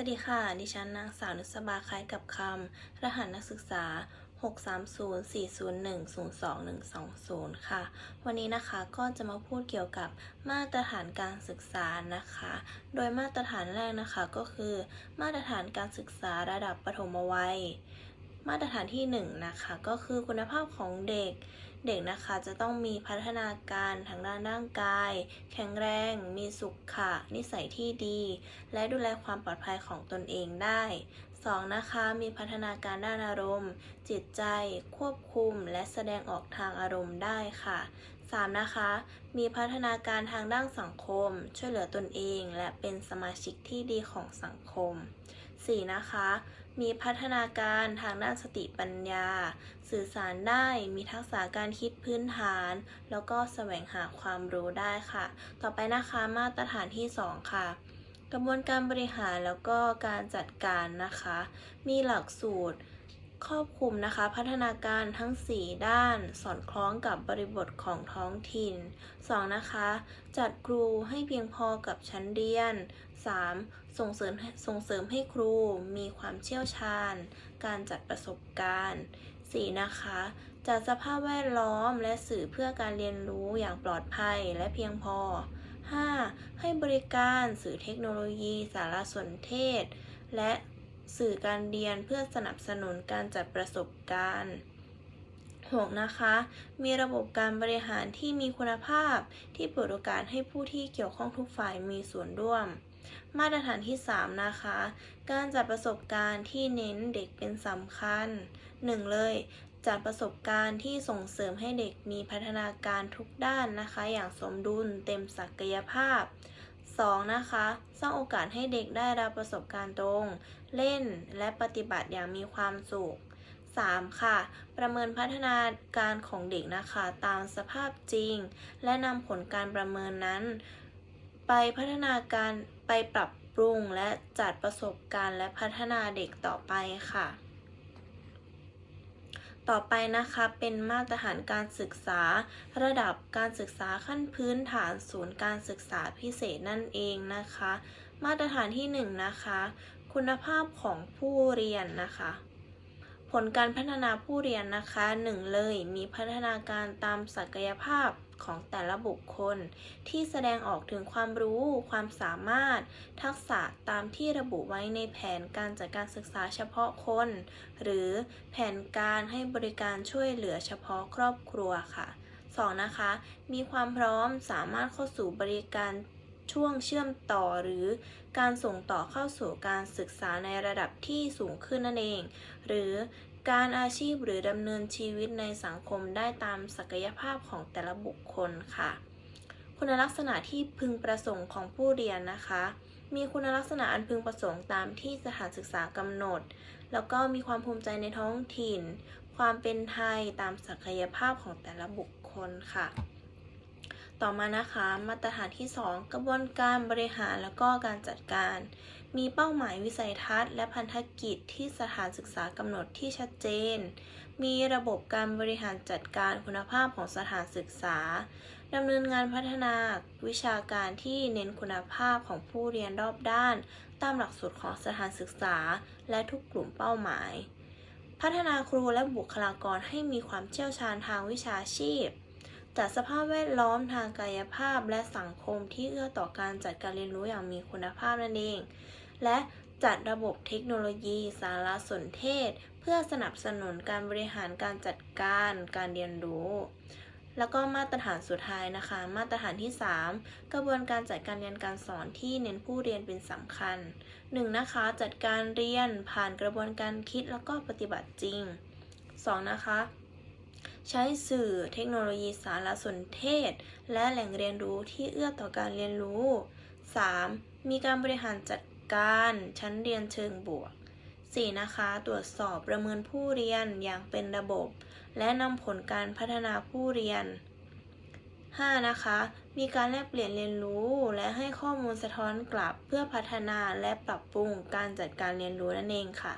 วัสดีค่ะ ดิฉันนางสาวนุสบาคล้ายกับคำ รหัสนักศึกษา 630-401-02120 ค่ะ วันนี้นะคะก็จะมาพูดเกี่ยวกับมาตรฐานการศึกษานะคะ โดยมาตรฐานแรกนะคะก็คือ มาตรฐานการศึกษาระดับประถมวัย มาตรฐานที่1นะคะก็คือคุณภาพของเด็กเด็กนะคะจะต้องมีพัฒนาการทางด้านร่างกาย แข็งแรง มีสุขะนิสัยที่ดี และดูแลความปลอดภัยของตนเองได้ 2. นะคะมีพัฒนาการด้านอารมณ์ จิตใจ ควบคุม และแสดงออกทางอารมณ์ได้ค่ะ 3. นะคะ มีพัฒนาการทางด้านสังคม ช่วยเหลือตนเอง และเป็นสมาชิกที่ดีของสังคม 4. นะคะ มีพัฒนาการทางด้านสติปัญญา สื่อสารได้ มีทักษะการคิดพื้นฐาน แล้วก็แสวงหาความรู้ได้ค่ะ ต่อไปนะคะมาตรฐานที่ 2 ค่ะ กระบวนการบริหารแล้วก็การจัดการนะคะ มีหลักสูตรครอบคลุมนะคะ พัฒนาการทั้ง 4 ด้าน สอดคล้องกับบริบทของท้องถิ่น 2. นะคะ จัดครูให้เพียงพอกับชั้นเรียน 3. ส่งเสริมส่งเสริมให้ครูมีความเชี่ยวชาญ การจัดประสบการณ์ 4. นะคะ จัดสภาพแวดล้อมและสื่อเพื่อการเรียนรู้อย่างปลอดภัยและเพียงพอ 5. ให้บริการสื่อเทคโนโลยี สารสนเทศ และสื่อการเรียนเพื่อสนับสนุนการจัดประสบการณ์ 6. นะคะ มีระบบการบริหารที่มีคุณภาพที่เปิดโอกาสให้ผู้ที่เกี่ยวข้องทุกฝ่ายมีส่วนร่วม มาตรฐานที่ 3 นะคะ การจัดประสบการณ์ที่เน้นเด็กเป็นสำคัญ 1. เลยจัดประสบการณ์ที่ส่งเสริมให้เด็กมีพัฒนาการทุกด้านนะคะ อย่างสมดุลเต็มศักยภาพ 2. นะคะ สร้างโอกาสให้เด็กได้รับประสบการณ์ตรง เล่นและปฏิบัติอย่างมีความสุข 3. ค่ะ ประเมินพัฒนาการของเด็กนะคะ ตามสภาพจริง และนำผลการประเมินนั้น ไปพัฒนาการ ไปปรับปรุงและจัดประสบการณ์และพัฒนาเด็กต่อไปค่ะ ต่อไปนะคะเป็นมาตรฐานการศึกษา ระดับการศึกษาขั้นพื้นฐานศูนย์การศึกษาพิเศษนั่นเองนะคะ มาตรฐานที่1นะคะ คุณภาพของผู้เรียนนะคะผลการพัฒนาผู้เรียนนะคะ 1 เลยมีพัฒนาการตามศักยภาพ ของแต่ละบุคคล ที่แสดงออกถึงความรู้ ความสามารถ ทักษะตามที่ระบุไว้ในแผนการจัดการศึกษาเฉพาะคน หรือแผนการให้บริการช่วยเหลือเฉพาะครอบครัวค่ะ 2. นะคะ มีความพร้อมสามารถเข้าสู่บริการช่วงเชื่อมต่อหรือการส่งต่อเข้าสู่การศึกษาในระดับที่สูงขึ้นนั่นเอง หรือ การอาชีพหรือดำเนินชีวิตในสังคมได้ตามศักยภาพของแต่ละบุคคลค่ะ คุณลักษณะที่พึงประสงค์ของผู้เรียนนะคะ มีคุณลักษณะอันพึงประสงค์ตามที่สถานศึกษากำหนด แล้วก็มีความภูมิใจในท้องถิ่น ความเป็นไทยตามศักยภาพของแต่ละบุคคลค่ะ ต่อมานะคะมาตรฐานที่ 2 กระบวนการบริหารแล้วก็การจัดการ มีเป้าหมายวิสัยทัศน์ และพันธกิจที่สถานศึกษากำหนดที่ชัดเจน มีระบบการบริหารจัดการคุณภาพของสถานศึกษาดำเนินงานพัฒนาวิชาการที่เน้นคุณภาพของผู้เรียนรอบด้าน ตามหลักสูตรของสถานศึกษา และทุกกลุ่มเป้าหมาย พัฒนาครูและบุคลากรให้มีความเชี่ยวชาญทางวิชาชีพ จัดสภาพแวดล้อมทางกายภาพและสังคมที่เอื้อต่อการจัดการเรียนรู้อย่างมีคุณภาพนั่นเอง และจัดระบบเทคโนโลยี สารสนเทศ เพื่อสนับสนุนการบริหารการจัดการการเรียนรู้ แล้วก็มาตรฐานสุดท้ายนะคะ มาตรฐานที่ 3 กระบวนการจัดการเรียนการสอนที่เน้นผู้เรียนเป็นสำคัญ 1. นะคะ จัดการเรียนผ่านกระบวนการคิดแล้วก็ปฏิบัติจริง 2. นะคะ ใช้สื่อเทคโนโลยีสารสนเทศ และแหล่งเรียนรู้ที่เอื้อต่อการเรียนรู้ 3. มีการบริหารจัดการชั้นเรียนเชิงบวก 4. นะคะ ตรวจสอบประเมินผู้เรียนอย่างเป็นระบบ และนำผลการพัฒนาผู้เรียน 5. นะคะ มีการแลกเปลี่ยนเรียนรู้และให้ข้อมูลสะท้อนกลับเพื่อพัฒนาและปรับปรุงการจัดการเรียนรู้นั่นเองค่ะ